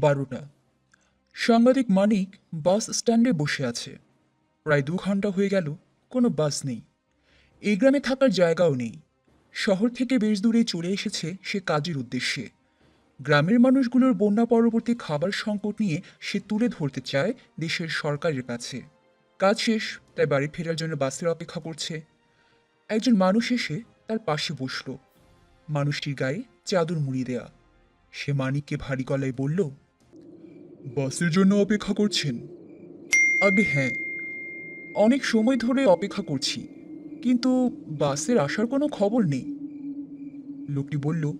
বারোটা সাংবাদিক মানিক বাস স্ট্যান্ডে বসে আছে। প্রায় দু ঘণ্টা হয়ে গেল, কোনো বাস নেই। এই গ্রামে থাকার জায়গাও নেই। শহর থেকে বেশ দূরে চলে এসেছে সে কাজের উদ্দেশ্যে। গ্রামের মানুষগুলোর বন্যা পরবর্তী খাবার সংকট নিয়ে সে তুলে ধরতে চায় দেশের সরকারের কাছে। কাজ শেষ, তাই বাড়ি ফেরার জন্য বাসের অপেক্ষা করছে। একজন মানুষ এসে তার পাশে বসল। মানুষটির গায়ে চাদর মুড়ি দেয়া। সে মানিককে ভারী গলায় বলল বাসের জন্য অপেক্ষা করছেন। আগে হ্যাঁ অনেক সময় ধরে অপেক্ষা করছি, কিন্তু বাসের আসার কোনো খবর নেই। লোকটি বলল,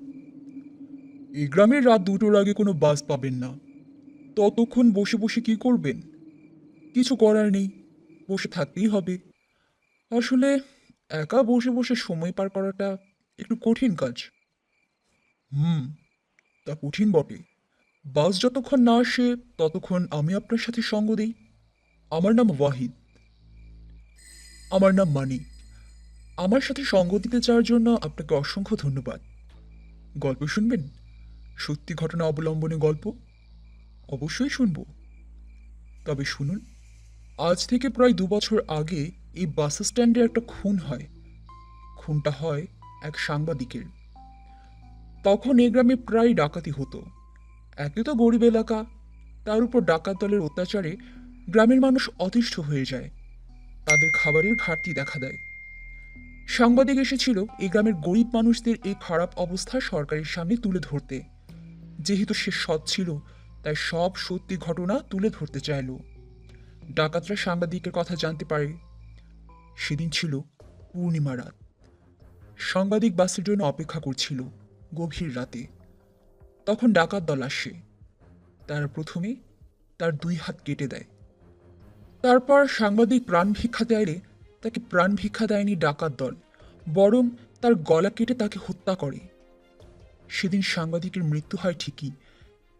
এই গ্রামের রাত দুটোর আগে কোনো বাস পাবেন না। ততক্ষণ বসে বসে কি করবেন? কিছু করার নেই, বসে থাকতেই হবে। আসলে একা বসে বসে সময় পার করাটা একটু কঠিন কাজ। হুম, তা কঠিন বটে। বাস যতক্ষণ না আসে, ততক্ষণ আমি আপনার সাথে সঙ্গ দিই। আমার নাম ওয়াহিদ। আমার নাম মানিক আমার সাথে সঙ্গ দিতে চাওয়ার জন্য আপনাকে অসংখ্য ধন্যবাদ। গল্প শুনবেন? সত্যি ঘটনা অবলম্বনে গল্প? অবশ্যই শুনব। তবে শুনুন, আজ থেকে প্রায় দু বছর আগে এই বাস স্ট্যান্ডে একটা খুন হয়। খুনটা হয় এক সাংবাদিকের। তখন এ গ্রামে প্রায় ডাকাতি হতো। একে তো গরিব এলাকা, তার উপর ডাকাত দলের অত্যাচারে গ্রামের মানুষ অতিষ্ঠ হয়ে যায়। তাদের খাবারের ঘাটতি দেখা দেয়। সাংবাদিক এসেছিল এই গ্রামের গরিব মানুষদের এই খারাপ অবস্থা সরকারের সামনে তুলে ধরতে। যেহেতু সে সৎ ছিল, তাই সব সত্যি ঘটনা তুলে ধরতে চাইল। ডাকাতরা সাংবাদিকের কথা জানতে পারে। সেদিন ছিল পূর্ণিমা রাত। সাংবাদিক বাসের জন্য অপেক্ষা করছিল গভীর রাতে। তখন ডাকাত দল আসে। তারা প্রথমে তার দুই হাত কেটে দেয়। তারপর সাংবাদিক প্রাণ ভিক্ষা দেয়লে তাকে প্রাণ ভিক্ষা দেয়নি ডাকাত দল। বরং তার গলা কেটে তাকে হত্যা করে। সেদিন সাংবাদিকের মৃত্যু হয় ঠিকই।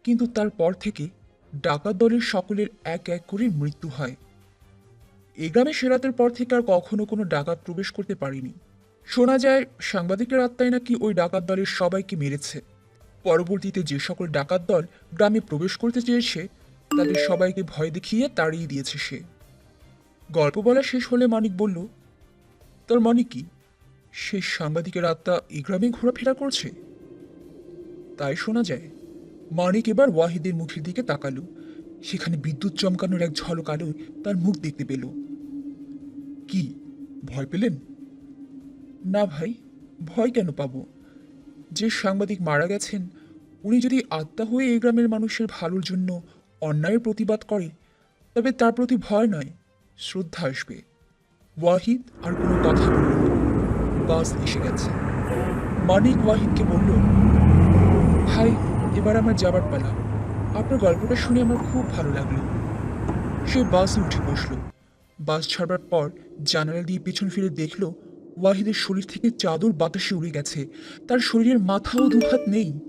কিন্তু তারপর থেকে ডাকাত দলের সকলের এক এক করে মৃত্যু হয়। এ গ্রামে সেরাতের পর থেকে আর কখনো কোনো ডাকাত প্রবেশ করতে পারেনি। শোনা যায়, সাংবাদিকের আত্মায় নাকি ওই ডাকাত দলের সবাইকে মেরেছে। পরবর্তীতে যে সকল ডাকাত দল গ্রামে প্রবেশ করতে চেয়েছে, তাদের সবাইকে ভয় দেখিয়ে তাড়িয়ে দিয়েছে সে। গল্প বলা শেষ হলে মানিক বলল, তার মানে কি? সেই সাংবাদিকের আত্মা এই গ্রামে ঘোরাফেরা করছে? তাই শোনা যায়, মানিক এবার ওয়াহিদের মুখের দিকে তাকালো। সেখানে বিদ্যুৎ চমকানোর এক ঝলক আলোয় তার মুখ দেখতে পেল। কি? ভয় পেলেন? না ভাই, ভয় কেন পাবো? যে সাংবাদিক মারা গেছেন, উনি যদি আত্মা হয়ে এই গ্রামের মানুষের ভালোর জন্য অন্যায়ের প্রতিবাদ করে, তবে তার প্রতি ভয় নয়, শ্রদ্ধা আসবে। ওয়াহিদ আর কোনো কথা বলল বাস এসে গেছে। মানিক ওয়াহিদকে বলল, ভাই, এবার আমার যাবার পালা। আপনার গল্পটা শুনে আমার খুব ভালো লাগল। সে বাসে উঠে বসল। বাস ছাড়বার পর জানালা দিয়ে পেছন ফিরে দেখল ওয়াহিদের শরীর থেকে চাদর বাতাসে উড়ে গেছে। তার শরীরের মাথাও দুহাত নেই।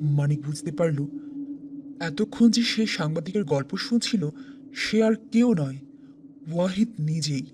মানিক বুঝতে পারল, এতক্ষণ যে সে সাংবাদিকের গল্প শুনছিল, সে আর কেউ নয়, ওয়াহিদ নিজেই।